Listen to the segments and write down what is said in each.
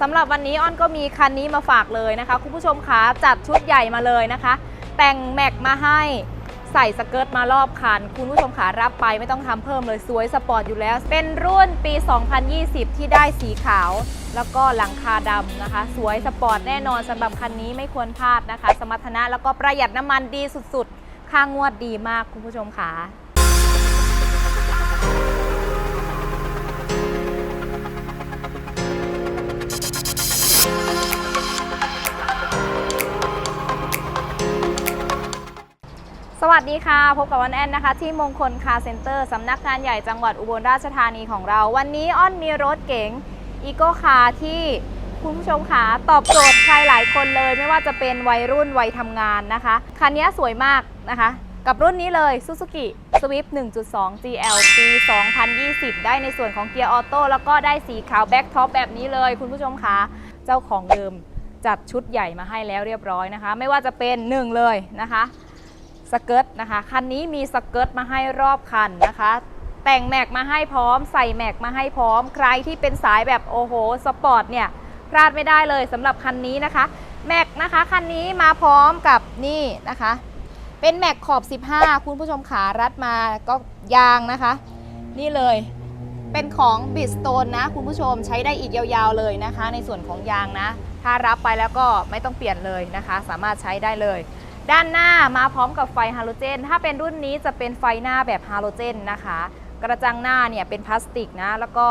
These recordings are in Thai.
สำหรับวันนี้อ้อนก็มีคันนี้มาฝากเลยนะคะ คุณผู้ชมคะจัดชุดใหญ่มาเลยนะคะ แต่งแม็กมาให้ใส่สเกิร์ตมารอบคัน คุณผู้ชมขารับไปไม่ต้องทำเพิ่มเลยสวยสปอร์ตอยู่แล้ว เป็นรุ่นปี 2020 ที่ได้สีขาว แล้วก็หลังคาดำนะคะ สวยสปอร์ตแน่นอนสำหรับคันนี้ไม่ควรพลาดนะคะ สมรรถนะแล้วก็ประหยัดน้ำมันดีสุดๆ ค่างวดดีมากคุณผู้ชมขา สวัสดีค่ะ พบกับวันแอนนะคะ ที่มงคลคาร์เซ็นเตอร์สำนักงานใหญ่จังหวัดอุบลราชธานีของเรา วันนี้อ้อนมีรถเก๋งอีโก้คาที่คุณผู้ชมค่ะตอบโจทย์ใครหลายคนเลย ไม่ว่าจะเป็นวัยรุ่นวัยทำงานนะคะ คันนี้สวยมากนะคะ กับรุ่นนี้เลย Suzuki Swift 1.2 GL ปี 2020 ได้ในส่วนของเกียร์ออโต้แล้วก็ได้สีขาวแบ็กท็อปแบบนี้เลยคุณผู้ชมคะเจ้าของเดิมจัดชุดใหญ่มาให้แล้วเรียบร้อยนะคะ ไม่ว่าจะเป็นหนึ่งเลยนะคะ สเกิร์ตนะคะคันนี้มีสเกิร์ตมาให้รอบคันนะคะ แต่งแม็กมาให้พร้อม ใส่แม็กมาให้พร้อม ใครที่เป็นสายแบบโอ้โหสปอร์ตเนี่ยพลาดไม่ได้เลยสำหรับคันนี้นะคะแม็กนะคะคันนี้มาพร้อมกับนี่นะคะ เป็นแม็กขอบ 15 คุณผู้ชมขารัดมาก็ยางนะคะ นี่เลยเป็นของบิสโตนนะ คุณผู้ชมใช้ได้อีกยาวๆเลยนะคะ ในส่วนของยางนะ ถ้ารับไปแล้วก็ไม่ต้องเปลี่ยนเลยนะคะ สามารถใช้ได้เลย ด้านหน้ามาพร้อมกับไฟฮาโลเจน ถ้าเป็นรุ่นนี้จะเป็นไฟหน้าแบบฮาโลเจนนะคะ กระจังหน้าเนี่ยเป็นพลาสติกนะ แล้วก็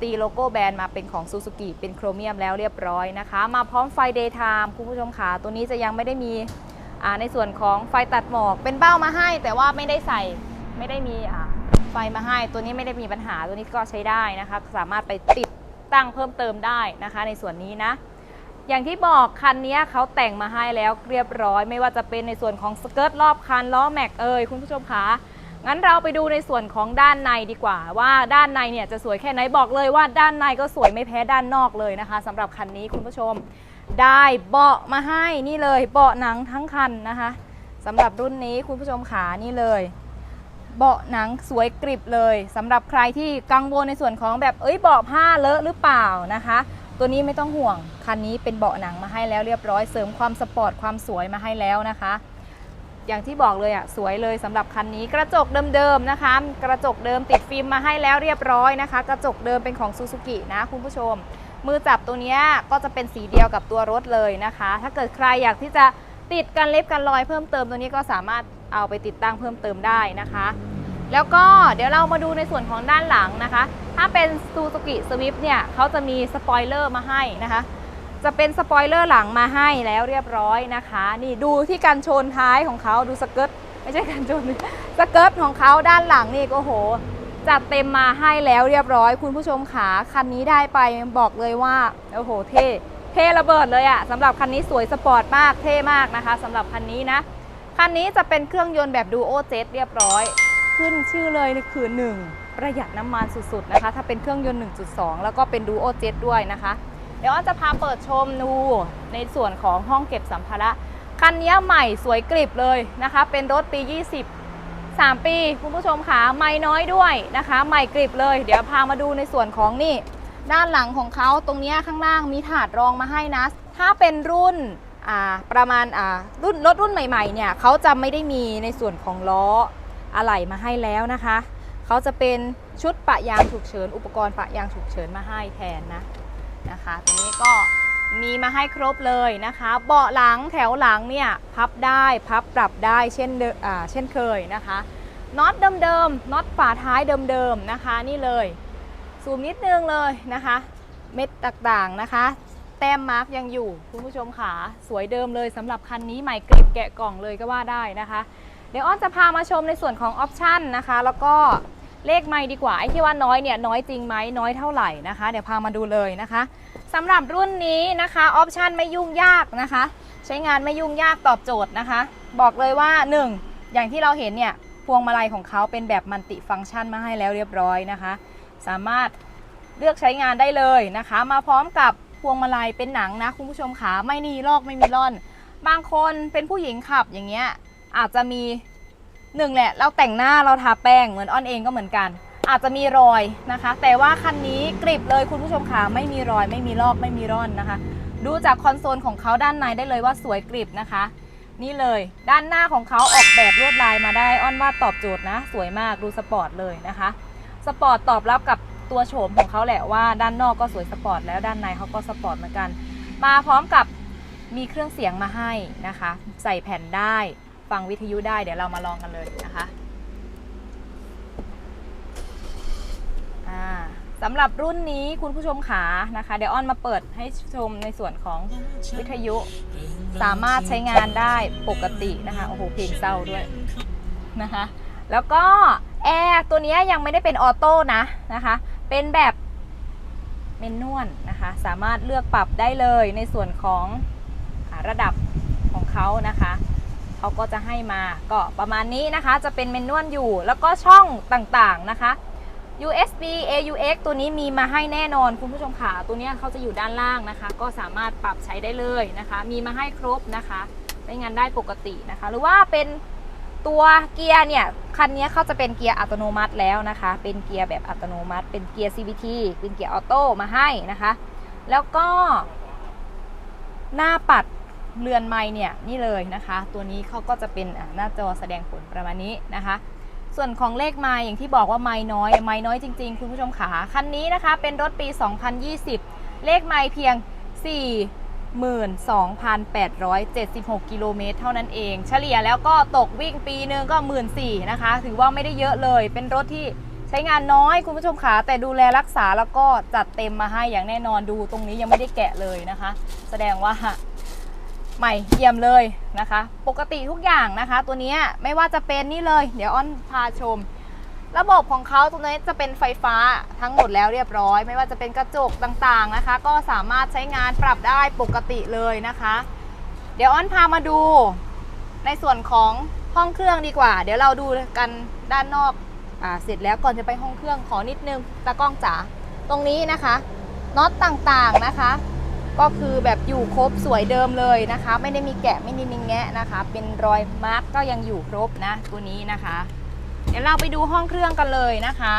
ตีโลโก้แบรนด์มาเป็นของซูซูกิเป็นโครเมียมแล้วเรียบร้อยนะคะ มาพร้อมไฟเดย์ไทม์คุณผู้ชมขาตัวนี้จะยังไม่ได้มีในส่วนของไฟตัดหมอกเป็นเบ้ามาให้ แต่ว่าไม่ได้ใส่ไม่ได้มีไฟมาให้ตัวนี้ไม่ได้มีปัญหาตัวนี้ก็ใช้ได้นะคะ สามารถไปติดตั้งเพิ่มเติมได้นะคะ ในส่วนนี้นะ อย่างที่บอกคันนี้เขาแต่งมาให้แล้วเรียบร้อย ไม่ว่าจะเป็นในส่วนของสเกิร์ตรอบคันล้อแม็กเอ่ยคุณผู้ชมคะงั้นเราไปดูในส่วนของด้านในดีกว่า ว่าด้านในเนี่ยจะสวยแค่ไหนบอกเลยว่าด้านในก็สวยไม่แพ้ด้านนอกเลยนะคะสำหรับคันนี้คุณผู้ชม ได้เบาะมาให้นี่เลยเบาะหนังทั้งคันนะคะสำหรับรุ่นนี้คุณผู้ชมขานี่เลยเบาะหนังสวยกริบเลยสำหรับใครที่กังวลในส่วนของแบบเอ้ยเบาะผ้าเลอะหรือเปล่านะคะ ตัวนี้ไม่ต้องห่วง คันนี้เป็นเบาะหนังมาให้แล้วเรียบร้อยเสริมความสปอร์ตความสวยมาให้แล้วนะคะ อย่างที่บอกเลยอะสวยเลยสำหรับคันนี้กระจกเดิมๆนะคะ กระจกเดิมติดฟิล์มมาให้แล้วเรียบร้อยนะคะ กระจกเดิมเป็นของซูซูกินะคุณผู้ชม มือจับตัวนี้ก็จะเป็นสีเดียวกับตัวรถเลยนะคะ ถ้าเกิดใครอยากที่จะติดกันเล็บกันรอยเพิ่มเติมตัวนี้ก็สามารถเอาไปติดตั้งเพิ่มเติมได้นะคะ แล้วก็เดี๋ยวเรามาดูในส่วนของด้านหลังนะคะ ถ้าเป็น Suzuki Swift เนี่ยเขาจะมีสปอยเลอร์มาให้นะคะ จะเป็นสปอยเลอร์หลังมาให้แล้วเรียบร้อยนะคะ นี่ดูที่กันชนท้ายของเขาดูสเกิร์ตไม่ใช่กันชนสเกิร์ตของเขาด้านหลังนี่ก็โห จัดเต็มมาให้แล้วเรียบร้อย คุณผู้ชมขาคันนี้ได้ไปบอกเลยว่าโอ้โหเท่เท่ระเบิดเลยอะสำหรับคันนี้สวยสปอร์ตมากเท่มากนะคะสำหรับคันนี้นะ คันนี้จะเป็นเครื่องยนต์แบบดูโอเจ็ตเรียบร้อย ขึ้นชื่อเลยนี่คือ1 ประหยัดน้ำมันสุดๆนะคะ ถ้าเป็นเครื่องยนต์ 1.2 แล้วก็เป็นดูโอเจ็ตด้วยนะคะ เดี๋ยวอ้อนจะพาเปิดชมดูในส่วนของห้องเก็บสัมภาระคันนี้ใหม่สวยกริบเลยนะคะ เป็นรถปี 20 3 ปีคุณผู้ชมขาไม่น้อยด้วยนะคะ ใหม่กริบเลย เดี๋ยวพามาดูในส่วนของนี่ ด้านหลังของเขาตรงนี้ข้างล่างมีถาดรองมาให้นะ ถ้าเป็นรุ่นประมาณรุ่นรถรุ่นใหม่ๆเนี่ยเขาจะไม่ได้มีในส่วนของล้ออะไหล่มาให้แล้วนะคะ เขาจะเป็นชุดปะยางฉุกเฉิน อุปกรณ์ปะยางฉุกเฉินมาให้แทนนะนะคะตรงนี้ก็มีมาให้ครบเลยนะคะ เบาะหลังแถวหลังเนี่ยพับได้พับปรับได้เช่นเดิมอ่าเช่นเคยนะคะน็อตเดิมๆน็อตฝาท้ายเดิมๆนะคะ นี่เลยซูมนิดนึงเลยนะคะ เม็ดต่างๆนะคะ แต้มมาร์กยังอยู่คุณผู้ชมขาสวยเดิมเลยสำหรับคันนี้ใหม่กริบแกะกล่องเลยก็ว่าได้นะคะ เดี๋ยวอ้อนจะพามาชมในส่วนของออปชันนะคะ แล้วก็ เลขไม่ดีกว่า ไอ้ที่ว่าน้อยเนี่ยน้อยจริงไหมน้อยเท่าไหร่นะคะ เดี๋ยวพามาดูเลยนะคะสำหรับรุ่นนี้นะคะออปชันไม่ยุ่งยากนะคะ ใช้งานไม่ยุ่งยากตอบโจทย์นะคะ บอกเลยว่า 1 อย่างที่เราเห็นเนี่ยพวงมาลัยของเขาเป็นแบบมัลติฟังก์ชันมาให้แล้วเรียบร้อยนะคะ สามารถเลือกใช้งานได้เลยนะคะ มาพร้อมกับพวงมาลัยเป็นหนังนะคุณผู้ชมขาไม่มีลอกไม่มีร่อน บางคนเป็นผู้หญิงขับอย่างเงี้ยอาจจะมี หนึ่งแหละเราแต่งหน้าเราทาแป้งเหมือนอ้อนเองก็เหมือนกัน อาจจะมีรอยนะคะ แต่ว่าคันนี้กริบเลยคุณผู้ชมค่ะไม่มีรอย ไม่มีลอกไม่มีร่อนนะคะ ดูจากคอนโซลของเขาด้านในได้เลยว่าสวยกริบนะคะ นี่เลย ด้านหน้าของเขาออกแบบลวดลายมาได้อ้อนว่าตอบโจทย์นะ สวยมากดูสปอร์ตเลยนะคะสปอร์ตตอบรับกับตัวโฉมของเขาแหละว่าด้านนอกก็สวยสปอร์ตแล้วด้านในเขาก็สปอร์ตเหมือนกัน มาพร้อมกับมีเครื่องเสียงมาให้นะคะ ใส่แผ่นได้ ฟังวิทยุได้เดี๋ยวเรามาลองกันเลยนะคะสำหรับรุ่นนี้คุณผู้ชมขานะคะ เดี๋ยวอ้อนมาเปิดให้ชมในส่วนของวิทยุ สามารถใช้งานได้ปกตินะคะโอ้โหเพลงเศร้าด้วยนะคะ แล้วก็แอร์ตัวนี้ยังไม่ได้เป็นออโต้นะนะคะ เป็นแบบเมนนวลนะคะ สามารถเลือกปรับได้เลยในส่วนของอระดับของเขานะคะ เขาก็จะให้มาก็ประมาณนี้นะคะจะเป็นเมนนวลอยู่ แล้วก็ช่องต่างๆนะคะ USB AUX ตัวนี้มีมาให้แน่นอนคุณผู้ชมค่ะตัวนี้เขาจะอยู่ด้านล่างนะคะ ก็สามารถปรับใช้ได้เลยนะคะ มีมาให้ครบนะคะใช้งานได้ปกตินะคะ หรือว่าเป็นตัวเกียร์เนี่ยคันนี้เขาจะเป็นเกียร์อัตโนมัติแล้วนะคะ เป็นเกียร์แบบอัตโนมัติ เป็นเกียร์ CVT เป็นเกียร์ออโต้มาให้นะคะ แล้วก็หน้าปัด เรือนไม้เนี่ยนี่เลยนะคะ ตัวนี้เขาก็จะเป็นหน้าจอแสดงผลประมาณนี้นะคะ ส่วนของเลขไม้อย่างที่บอกว่าไม้น้อยไม้น้อยจริงๆ คุณผู้ชมขาคันนี้นะคะ เป็นรถปี 2020 เลขไม้เพียง 42,876 กิโลเมตรเท่านั้นเอง เฉลี่ยแล้วก็ตกวิ่งปีนึงก็ 1 4ื่นนะคะ ถือว่าไม่ได้เยอะเลย เป็นรถที่ใช้งานน้อยคุณผู้ชมขาแต่ดูแลรักษาแล้วก็จัดเต็มมาให้อย่างแน่นอนดูตรงนี้ยังไม่ได้แกะเลยนะคะ แสดงว่า ใหม่เยี่ยมเลยนะคะ ปกติทุกอย่างนะคะ ตัวนี้ไม่ว่าจะเป็นนี่เลย เดี๋ยวอ้อนพาชม ระบบของเขาตัวนี้จะเป็นไฟฟ้าทั้งหมดแล้วเรียบร้อย ไม่ว่าจะเป็นกระจกต่างๆนะคะ ก็สามารถใช้งานปรับได้ปกติเลยนะคะ เดี๋ยวอ้อนพามาดู ในส่วนของห้องเครื่องดีกว่า เดี๋ยวเราดูกันด้านนอกอ่าเสร็จแล้วก่อนจะไปห้องเครื่องขอนิดนึงตากล้องจ๋าตรงนี้นะคะน็อตต่างๆนะคะ ก็คือแบบอยู่ครบสวยเดิมเลยนะคะ ไม่ได้มีแกะไม่ได้มีแงะนะคะ เป็นรอยมาร์กก็ยังอยู่ครบนะตัวนี้นะคะ เดี๋ยวเราไปดูห้องเครื่องกันเลยนะคะ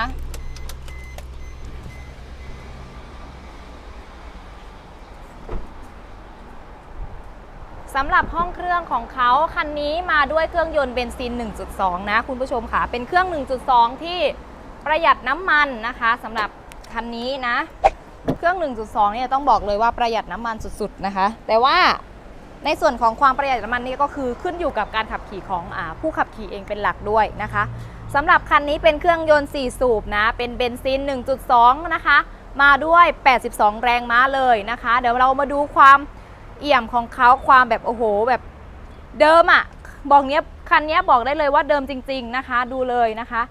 สำหรับห้องเครื่องของเขาคันนี้มาด้วยเครื่องยนต์เบนซิน 1.2 นะคุณผู้ชมค่ะ เป็นเครื่อง 1.2 ที่ประหยัดน้ำมันนะคะสำหรับคันนี้นะ เครื่อง 1.2 เนี่ยต้องบอกเลยว่าประหยัดน้ำมันสุดๆนะคะ แต่ว่าในส่วนของความประหยัดน้ำมันนี่ก็คือขึ้นอยู่กับการขับขี่ของอผู้ขับขี่เองเป็นหลักด้วยนะคะสำหรับคันนี้เป็นเครื่องยนต์ 4 สูบนะ เป็นเบนซิน 1.2 นะคะ มาด้วย 82 แรงม้าเลยนะคะ เดี๋ยวเรามาดูความเอี่ยมของเขาความแบบโอ้โหแบบเดิมอะ่ะบอกเนี้ยคันนี้บอกได้เลยว่าเดิมจริง ๆนะคะ ดูเลยนะคะ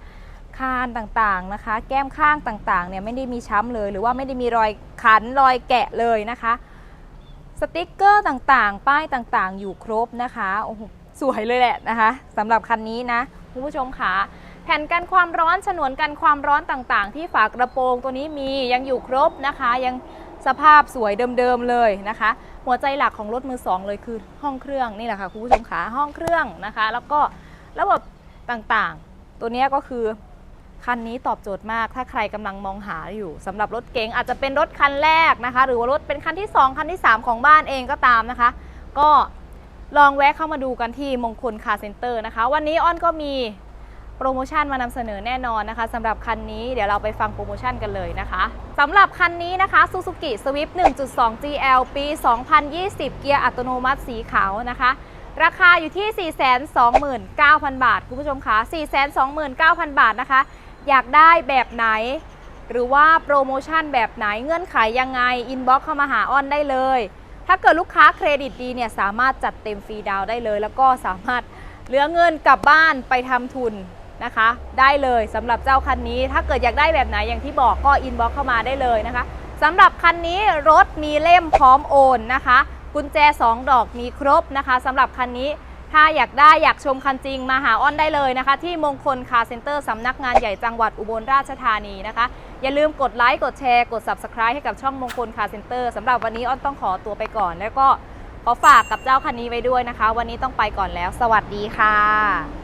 านต่างๆนะคะ แก้มข้างต่างๆเนี่ยไม่ได้มีช้ำเลย หรือว่าไม่ได้มีรอยขันรอยแกะเลยนะคะ สติกเกอร์ต่างๆ ป้ายต่างๆ อยู่ครบนะคะโอ้โหสวยเลยแหละนะคะสำหรับคันนี้นะคุณผู้ชมค่ะแผ่นกันความร้อนฉนวนกันความร้อนต่างๆ ที่ฝากระโปรงตัวนี้มียังอยู่ครบนะคะ ยังสภาพสวยเดิมๆเลยนะคะ หัวใจหลักของรถมือสองเลยคือห้องเครื่องนี่แหละค่ะคุณผู้ชมขาห้องเครื่องนะคะ แล้วก็ระบบต่างๆ ตัวนี้ก็คือ คันนี้ตอบโจทย์มากถ้าใครกำลังมองหาอยู่สำหรับรถเก๋งอาจจะเป็นรถคันแรกนะคะ หรือว่ารถเป็นคันที่ 2 คันที่ 3 ของบ้านเองก็ตามนะคะ ก็ลองแวะเข้ามาดูกันที่มงคลคาร์เซ็นเตอร์นะคะ วันนี้อ้อนก็มีโปรโมชั่นมานำเสนอแน่นอนนะคะสำหรับคันนี้เดี๋ยวเราไปฟังโปรโมชั่นกันเลยนะคะสำหรับคันนี้นะคะ Suzuki Swift 1.2 GL ปี 2020 เกียร์อัตโนมัติสีขาวนะคะราคาอยู่ที่ 429,000 บาท คุณผู้ชมคะ429,000 บาทนะคะ อยากได้แบบไหน หรือว่าโปรโมชั่นแบบไหนเงื่อนไขยังไงอินบ็อกเข้ามาหาอ้อนได้เลย ถ้าเกิดลูกค้าเครดิตดีเนี่ยสามารถจัดเต็มฟรีดาวได้เลย แล้วก็สามารถเหลือเงินกลับบ้านไปทำทุนนะคะ ได้เลยสำหรับเจ้าคันนี้ ถ้าเกิดอยากได้แบบไหนอย่างที่บอกก็อินบ็อกเข้ามาได้เลยนะคะสำหรับคันนี้รถมีเล่มพร้อมโอนนะคะ กุญแจ 2 ดอกมีครบนะคะสำหรับคันนี้ ถ้าอยากได้อยากชมคันจริงมาหาอ้อนได้เลยนะคะ ที่มงคลคาร์เซ็นเตอร์สำนักงานใหญ่จังหวัดอุบลราชธานีนะคะ อย่าลืมกดไลค์กดแชร์กด Subscribe ให้กับช่องมงคลคาร์เซ็นเตอร์สำหรับวันนี้อ้อนต้องขอตัวไปก่อน แล้วก็ขอฝากกับเจ้าคันนี้ไว้ด้วยนะคะ วันนี้ต้องไปก่อนแล้ว สวัสดีค่ะ